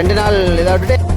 ரெண்டு நாள் இதாக விட்டுட்டு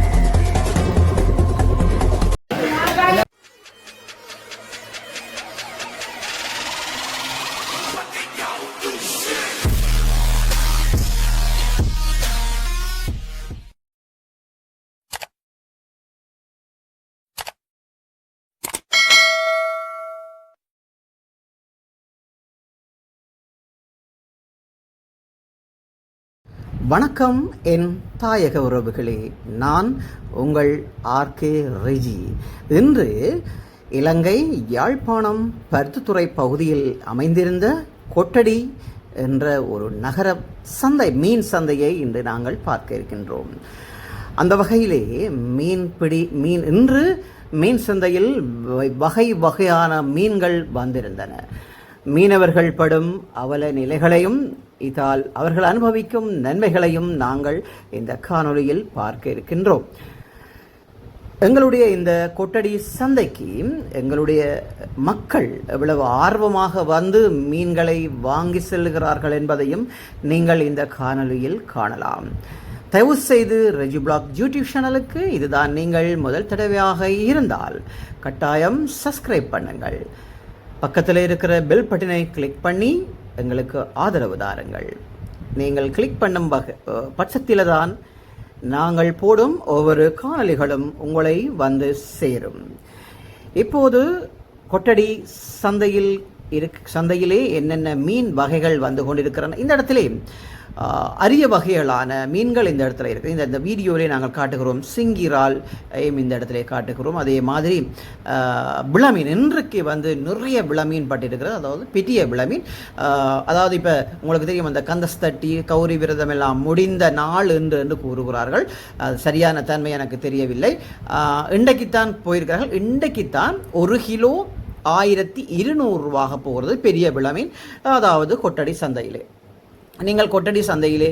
வணக்கம் என் தாயக உறவுகளே. நான் உங்கள் ஆர்கே ரெஜி. இன்று இலங்கை யாழ்ப்பாணம் பருத்தித்துறை பகுதியில் அமைந்திருந்த கொட்டடி என்ற ஒரு நகர சந்தை மீன் சந்தையை இன்று நாங்கள் பார்க்க இருக்கின்றோம். அந்த வகையிலே மீன் பிடி மீன் இன்று மீன் சந்தையில் வகை வகையான மீன்கள் வந்திருந்தன. மீனவர்கள் படும் அவல நிலைகளையும் இதால் அவர்கள் அனுபவிக்கும் நன்மைகளையும் நாங்கள் இந்த காணொலியில் பார்க்க இருக்கின்றோம். எங்களுடைய இந்த கொட்டடி சந்தைக்கு எங்களுடைய மக்கள் எவ்வளவு ஆர்வமாக வந்து மீன்களை வாங்கி செல்கிறார்கள் என்பதையும் நீங்கள் இந்த காணொலியில் காணலாம். தயவு செய்து ரெஜி பிளாக் யூடியூப் சேனலுக்கு இதுதான் நீங்கள் முதல் தடவையாக இருந்தால் கட்டாயம் சப்ஸ்கிரைப் பண்ணுங்கள். பக்கத்தில் இருக்கிற பெல் பட்டினை கிளிக் பண்ணி எங்களுக்கு ஆதரவு தாருங்கள். நீங்கள் கிளிக் பண்ணும் வகை பட்சத்தில் தான் நாங்கள் போடும் ஒவ்வொரு காணொலிகளும் உங்களை வந்து சேரும். இப்போது கொட்டடி சந்தையில் இருக் சந்தையிலே என்னென்ன மீன் வகைகள் வந்து கொண்டிருக்கிறன இந்த இடத்திலே அரிய வகைகளான மீன்கள் இந்த இடத்துல இருக்குது இந்த இந்த வீடியோவிலே நாங்கள் காட்டுகிறோம். சிங்கிரால் இந்த இடத்துல காட்டுகிறோம். அதே மாதிரி ஆ, விளமீன். இன்றைக்கு வந்து நிறைய விளமீன் பட்டிருக்கிறது. அதாவது பெரிய விளமீன். அதாவது இப்போ உங்களுக்கு தெரியும் அந்த கந்தஸ்தட்டி கௌரி விரதம் எல்லாம் முடிந்த நாள் என்று என்று கூறுகிறார்கள். அது சரியான தன்மை எனக்கு தெரியவில்லை. இன்றைக்குத்தான் போயிருக்கிறார்கள். இன்றைக்குத்தான் ஒரு கிலோ ஆயிரத்தி இருநூறுரூவாக போகிறது பெரிய விளமீன். அதாவது கொட்டடி சந்தையிலே. நீங்கள் கொட்டடி சந்தையிலே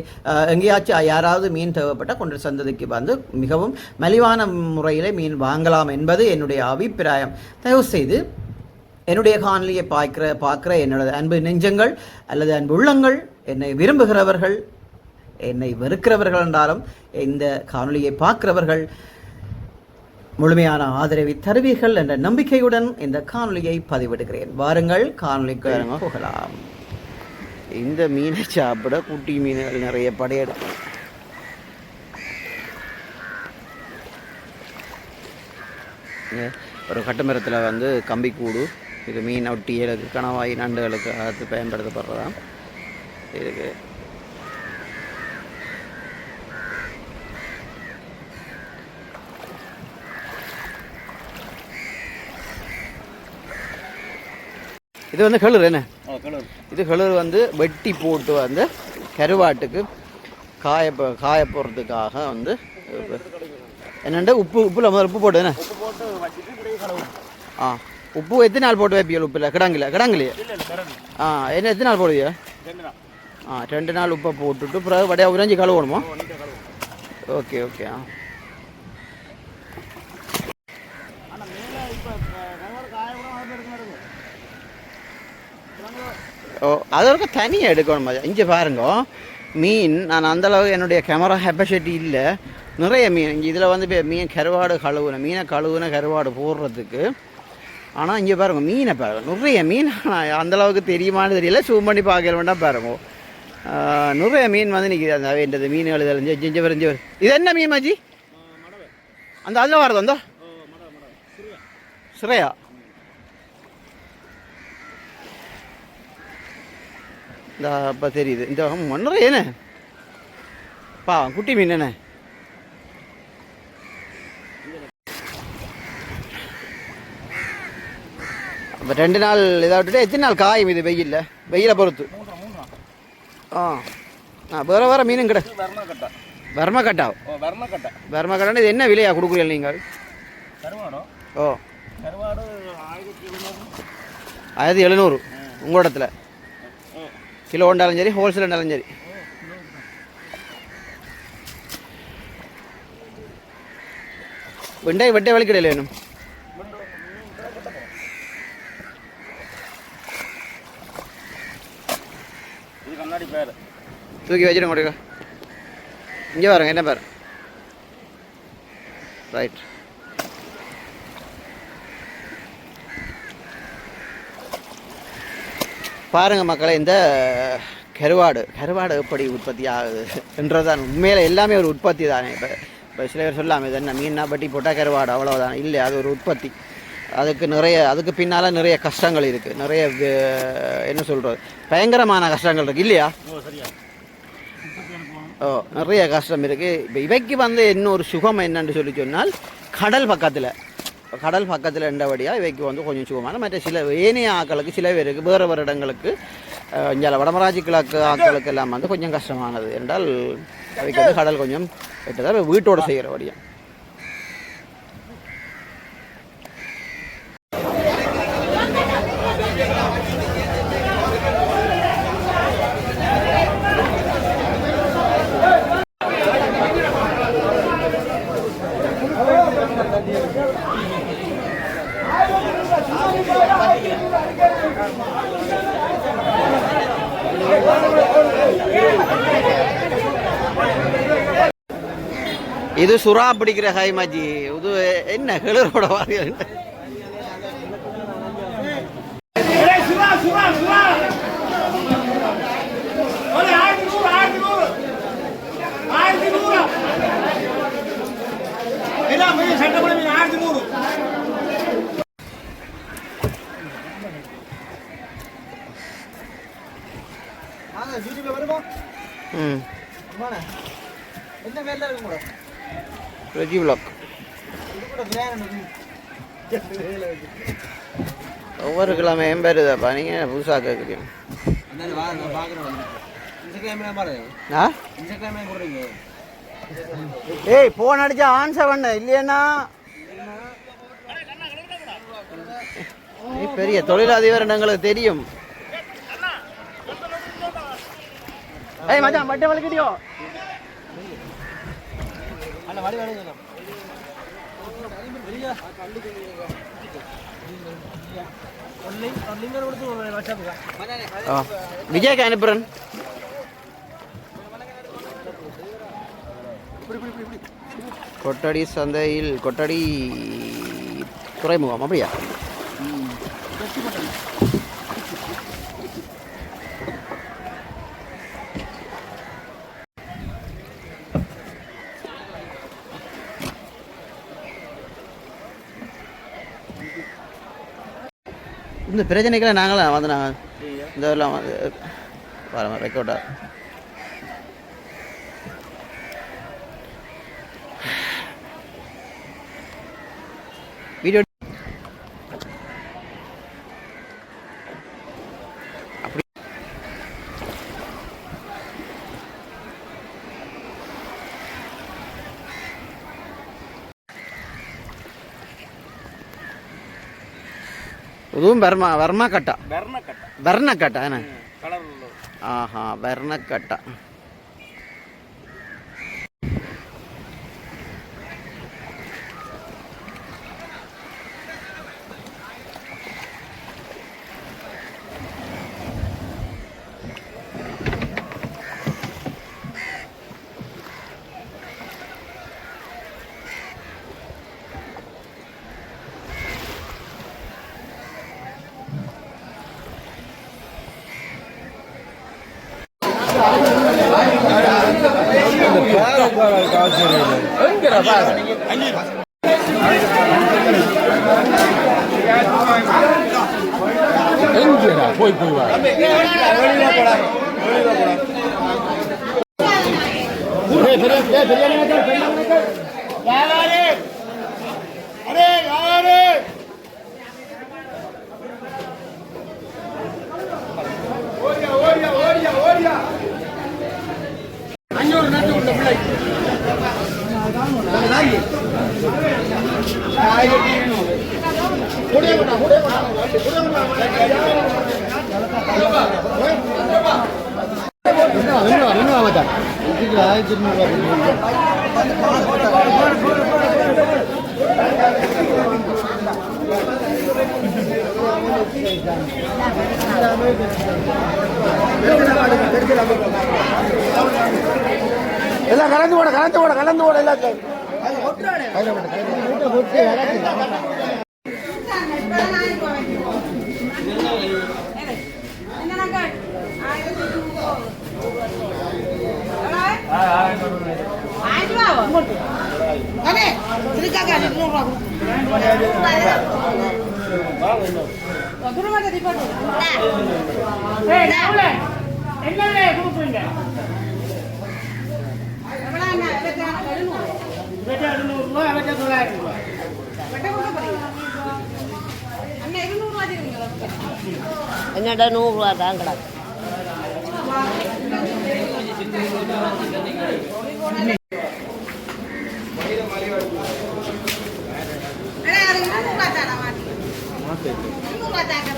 எங்கேயாச்சும் யாராவது மீன் தேவைப்பட்டால் கொட்டடி சந்தைக்கு வந்து மிகவும் மலிவான முறையிலே மீன் வாங்கலாம் என்பது என்னுடைய அபிப்பிராயம். தயவு செய்து என்னுடைய காணொலியை பார்க்கிற பார்க்குற என்னோட அன்பு நெஞ்சங்கள் அல்லது அன்பு உள்ளங்கள் என்னை விரும்புகிறவர்கள் என்னை வெறுக்கிறவர்கள் என்றாலும் இந்த காணொலியை பார்க்கிறவர்கள் முழுமையான ஆதரவை தருவீர்கள் என்ற நம்பிக்கையுடன் இந்த காணொலியை பதிவிடுகிறேன். வாருங்கள் காணொலிக்கு போகலாம். இந்த மீனை சாப்பிட குட்டி மீன்கள் நிறைய படையெடுக்கும். ஒரு கட்டுமரத்தில் வந்து கம்பிக்கூடு இது மீன் ஒட்டியலுக்கு கணவாய் நண்டுகளுக்கு அது பயன்படுத்தப்படுறதான் இதுக்கு இது வந்து கழுறு என்ன? இது கழுறு வந்து வெட்டி போட்டு வந்து கருவாட்டுக்கு காய காய போடுறதுக்காக வந்து என்னண்டு உப்பு உப்புல முதல்ல உப்பு போட்டு ஆ உப்பு எத்தனை நாள் போட்டு வைப்பீங்க உப்பில்? கிடங்குல கிடங்குலையே? ஆ என்ன எத்தனை நாள் போடுவீங்க ஆ ரெண்டு நாள் உப்பை போட்டுட்டு பிறகு வடையா உறைஞ்சி கழுவணுமா? ஓகே ஓகே ஆ. ஓ அதற்கு தனியாக எடுக்கணும். மச்சான். இங்கே பாருங்க மீன் நான் அந்தளவு என்னுடைய கேமரா கெப்பாசிட்டி இல்லை. நிறைய மீன் இங்கே இதில் வந்து மீன் கருவாடு கழுவுன மீனை கழுவுன கருவாடு போடுறதுக்கு. ஆனால் இங்கே பாருங்க மீனை பாருங்க நிறைய மீன் ஆனால் அந்தளவுக்கு தெரியுமான்னு தெரியல. சூம் பண்ணி பார்க்க வேண்டாம் பாருங்க. நிறைய மீன் வந்து நிற்கிது அந்த வேண்டது மீன் எழுதலைஞ்சு வரைஞ்சி இது என்ன மீன் மாஜி? அந்த அதில் வரது வந்தோ? சிறையா? இந்த இப்போ தெரியுது. இந்த மண்ணற ஏன? பா குட்டி மீன் என்ன அப்போ ரெண்டு நாள் இதை விட்டுட்டு எத்தனை நாள் காயும் இது வெயில்ல? வெயிலை பொறுத்து. ஆ. ஆ வேறு வேறு மீனும் கிட. வர்மக்கட்டா. ஓ வர்ணக்கட்டை வர்மக்கட்டான்னு இது என்ன விலையா கொடுக்குறீங்க நீங்கள்? ஓ. கருவாடு ஆயிரத்தி எழுநூறு. ஆயிரத்தி எழுநூறு. உங்கள் இடத்துல. கிலோ ஒன்றாலும் சரி ஹோல்சேல் இருந்தாலும் சரி. வெண்டை வெட்டை வலிக்கடையில் வேணும். தூக்கி வச்சிருங்க கொடுக்க இங்கே பாருங்க என்ன பாரு? ரைட் பாருங்க மக்களே இந்த கருவாடு கருவாடு எப்படி உற்பத்தி ஆகுது என்றதான் உண்மையில் எல்லாமே ஒரு உற்பத்தி தானே. இப்போ இப்போ சில பேர் சொல்லாமல் இது என்ன மீனா பட்டி போட்டால் கருவாடு அவ்வளோதான் இல்லை அது ஒரு உற்பத்தி. அதுக்கு நிறைய அதுக்கு பின்னால் நிறைய கஷ்டங்கள் இருக்குது நிறைய என்ன சொல்கிறது பயங்கரமான கஷ்டங்கள் இருக்குது இல்லையா? ஓ நிறைய கஷ்டம் இருக்குது இப்போ இவைக்கு வந்து இன்னொரு சுகம் என்னன்னு சொல்லி சொன்னால் கடல் பக்கத்தில். கடல் பக்கத்தில் இருந்தபடியாக இவைக்கு வந்து கொஞ்சம் சுகமான மற்ற சில ஏனைய ஆக்களுக்கு சில பேருக்கு வேறு வேறு இடங்களுக்கு இங்கே வடமராஜி கிழக்கு ஆக்களுக்கு எல்லாம் வந்து கொஞ்சம் கஷ்டமானது. என்றால் அவைக்கு வந்து கடல் கொஞ்சம் விட்டதாக வீட்டோடு செய்கிறபடியாக இது சுறா பிடிக்கிற ஹைமாஜி இது என்ன கிளறோட வாரியல் சுறா சுறா சுறா ஒரு ஆயிரத்தி நூறு ஆயிரத்தி நூறு ஆயிரத்தி நூறு எல்லாம் மீன் சட்டப்படி மீன் ஆயிரத்தி நூறு ம் என்ன வேலை இருக்கும் கூட ரெஜி பிளாக் இது கூட விளையாடணும் ஒவ்வொரு கிழமையும் வருதப்பா நீங்கள் புதுசாக கேட்குறீங்க அந்த வா நான் பார்க்குறேன் இன்ஸ்டாகிராமில் பாரு. ஆ? இன்ஸ்டாகிராமில் போடுறீங்க. ஏய் போன் அடிச்சா ஆன்சர் பண்ண. இல்லையண்ணா நீ பெரிய தொழிலதிபர் எங்களுக்கு தெரியும். ஏய் மச்சான் மட்டை வலிக்கிட்டியோ அந்த வடி வடி விஜய்க்கு அனுப்புறேன். கொட்டடி சந்தையில் கொட்டடி துறைமுகம் அப்படியா? இந்த பிரச்சனைகளை நாங்களும் வந்து நாங்கள் இந்த எல்லாம் இதுவும் வர்மா வர்மா கட்டா வெர்ணக்கட்டை வர்ண கட்டா என்ன கலர் ஆஹா வர்ண கட்டா அரே யாரே நடந்து போட எல்லாத்தையும் அண்ணே இதுக்காக நூறுரூவா கொடுப்பீங்க எவ்வளோ அண்ணா இருபத்தி நாலு எழுநூறு இவற்றை அறுநூறு ரூபா அவற்றை தொள்ளாயிரம் ரூபாய் வெட்ட கொடுக்க போறீங்க அண்ணா இருநூறுவா தருவீங்களா என்னடா நூறுரூவா தாங்கடா. அண்ணா அது இருநூறுவா தானா மாட்டி இருநூறுவா தாங்க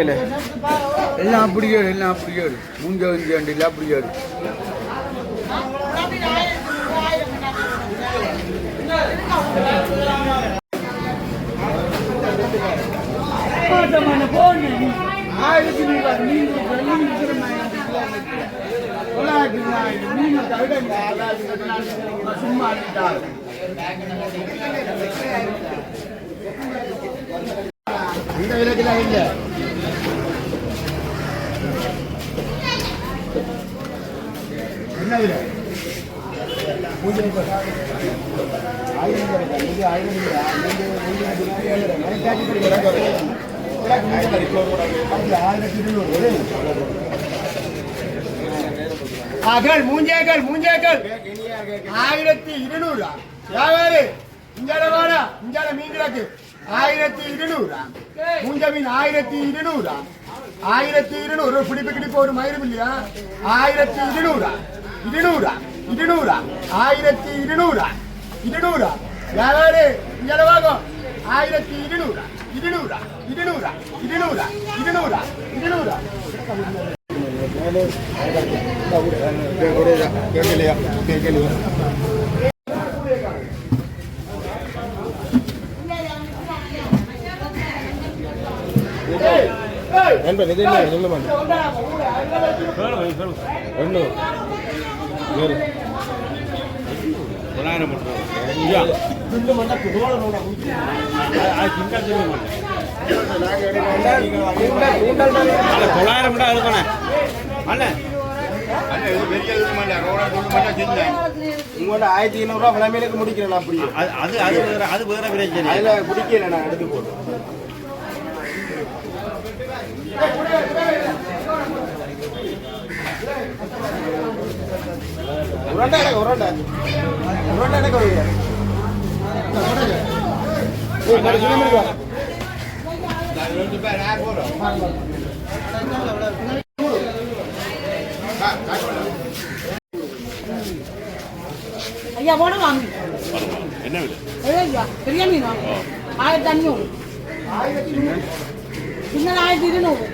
என்ன எல்லாம் அப்படியே எல்லாம் அப்படியே. மூஞ்ச வந்து எல்லாம் அப்படியே மோசமான போன் ஆயிரத்தி நூறு மீன் தொள்ளாயிரத்தி நாலு மீன் தவிர இந்த ஆறாயிரத்தி சும்மா இல்லை என்ன விலை பூஜை ஆயிரம் ரூபாய் இது ஆயிரத்தி இருநூறா. ஆயிரத்தி இருநூறு யாரு? இஞ்சால வாடா. இஞ்சால மீன் கிடக்கு. ஆயிரத்தி இருநூறு. மூஞ்ச மீன் ஆயிரத்தி இருநூறு. ஆயிரத்தி இருநூறு. பிடிப்பு கிடிப்பு ஒரு மயிரும் இல்லையா? ஆயிரத்தி இருநூறா. இருநூறா. இருநூறா. ஆயிரத்தி இருநூறா. இருநூறு யாரு இஞ்சால வாகம் ஆயிரத்தி இருநூறு இருநூறு இருநூறு இருநூறு இருநூறு இருநூறு கேட்கலையா கேட்கலையா நண்பன் இது என்ன சொல்ல மாட்டேன் ஒன்று வேறு தொள்ளாயிரம் தொள்ளாயிரம் இருக்கணும் அல்ல உங்களோட ஆயிரத்தி ஐநூறுரூவா கிளம்பிலுக்கு முடிக்கிறேன் நான் அது அது அது வேற பிரச்சனை. அதில் குடிக்கல நான் எடுத்து உருண்டை எனக்கு உருண்டை உருண்டை எனக்கு ஒரு ஐயா போட வாங்க என்ன ஐயா பெரிய மீன் ஆயிரத்தி அஞ்சூறு ஆயிரத்தி இருநூறு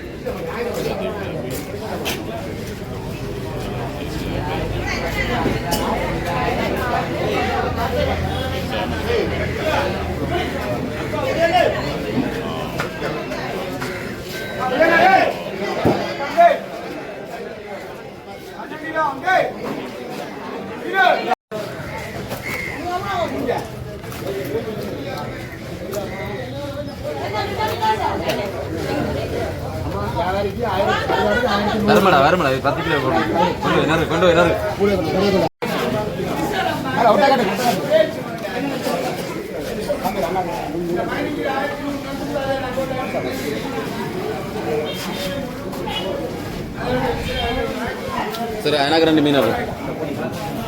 எனக்கு ரெண்டு மீன் வரும்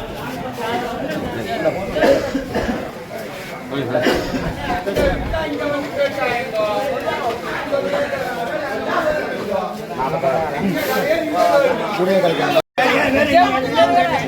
கூடயே கழிக்கலாம். இந்த இந்த என்ன கேள் அஞ்சாயிரம் கேள்.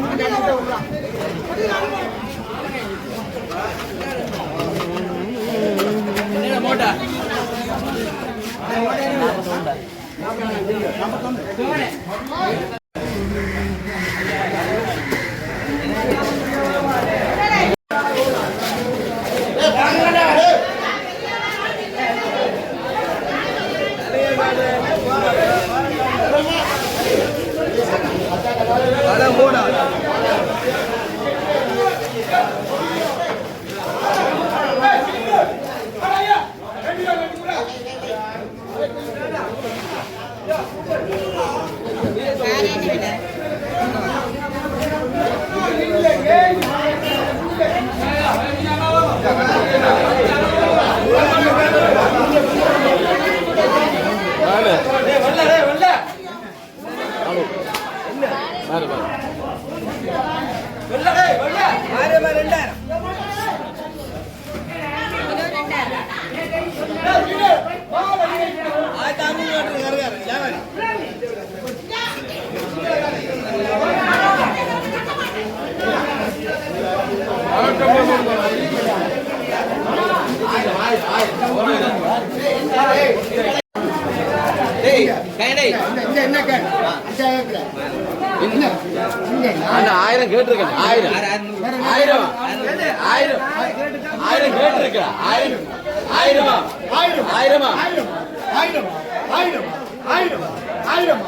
என்ன இங்க அந்த ஆயிரம் கேட்டிருக்கேன் ஆயிரம் ஆயிரம் ஆயிரம் ஆயிரம் கேட்டிருக்கேன் ஆயிரம் ஆயிரமா ஆயிரம் ஆயிரமா ஆயிரம் ஆயிரம் ஆயிரம் ஆயிரம் ஆயிரம்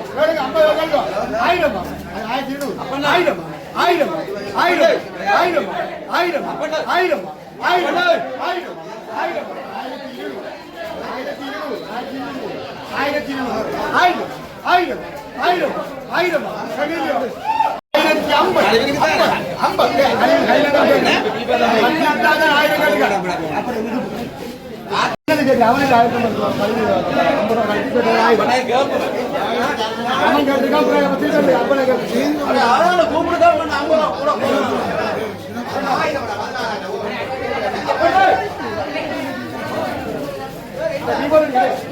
ஆயிரம் இருநூறு ஆயிரம் ஆயிரம் ஆயிரம் ஆயிரம் ஆயிரம் ஆயிரம் ஆயிரம் ஆயிரம் ஆயிரம் ஆயிரத்தி இருநூறு ஆயிரத்தி இருநூறு ஆயிரத்தி இருநூறு ஆயிரம் ஆயிரம் ஆயிரம் ஆயிரம்? ஆயிரத்தி ஐம்பது. ஐம்பது அவனுக்கு ஆயிரத்தி அவன் கேட்டிருக்கான் கூப்பிட்டு Everybody,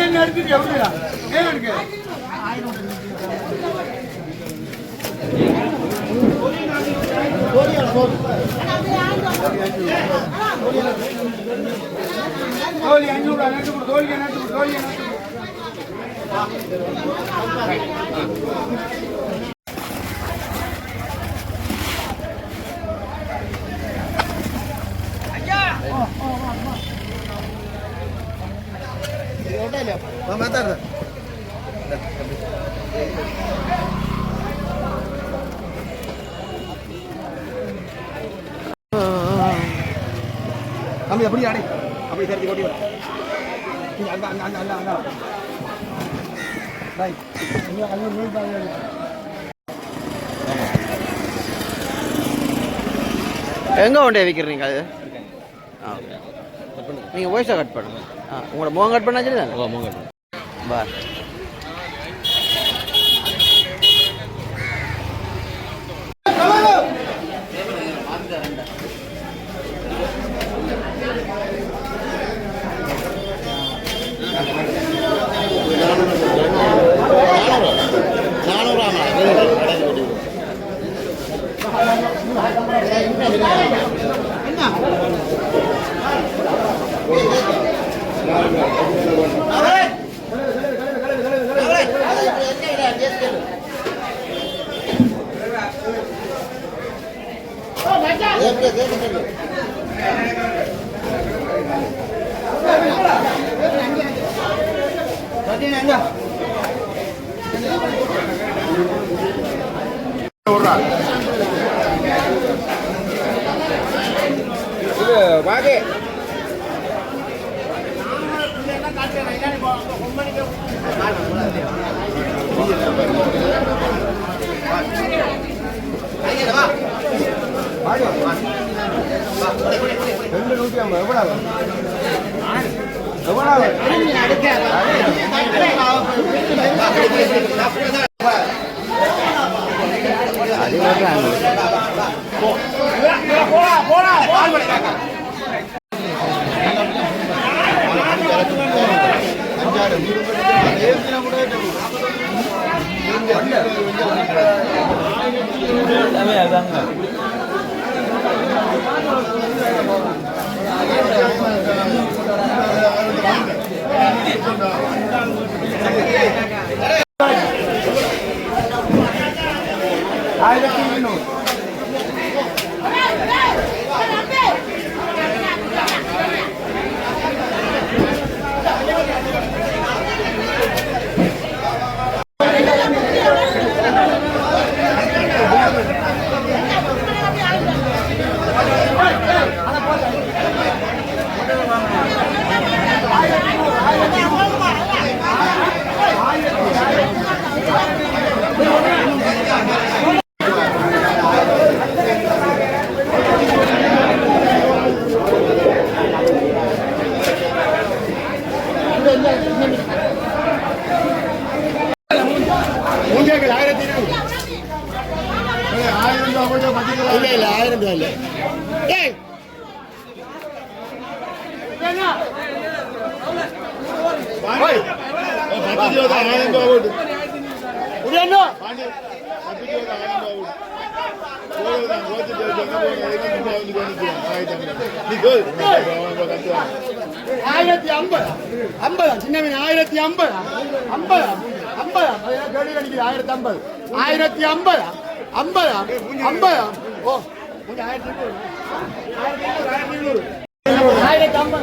என்ன எடுத்துட்டு எவ்வளோ ஏன் இருக்கு தோழி அஞ்சூறு நேற்று தோழியை நேற்று எப்படி அடை. அப்படி சேர்த்து கொட்டி அந்த அந்த எங்கே கொண்டே விற்கிறீங்க அது? ஆ நீங்கள் வாய்ஸாக கட் பண்ணுங்க. ஆ உங்களோட முகம் கட் பண்ணாச்சு தானே முகம் கட் வாகே. நூற்றி ஐம்பது எவ்வளோ எவ்வளோ ஆயிரத்தி ஐம்பது ஐம்பதா சின்ன ஆயிரத்தி ஐம்பது ஐம்பதா ஐம்பதா கேள்வி கணிக்குது ஆயிரத்தி ஐம்பது ஆயிரத்தி ஐம்பது ஆயிரத்தி ஐம்பது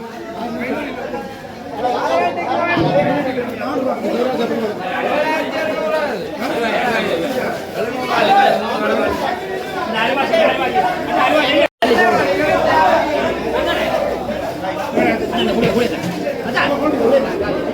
அதான்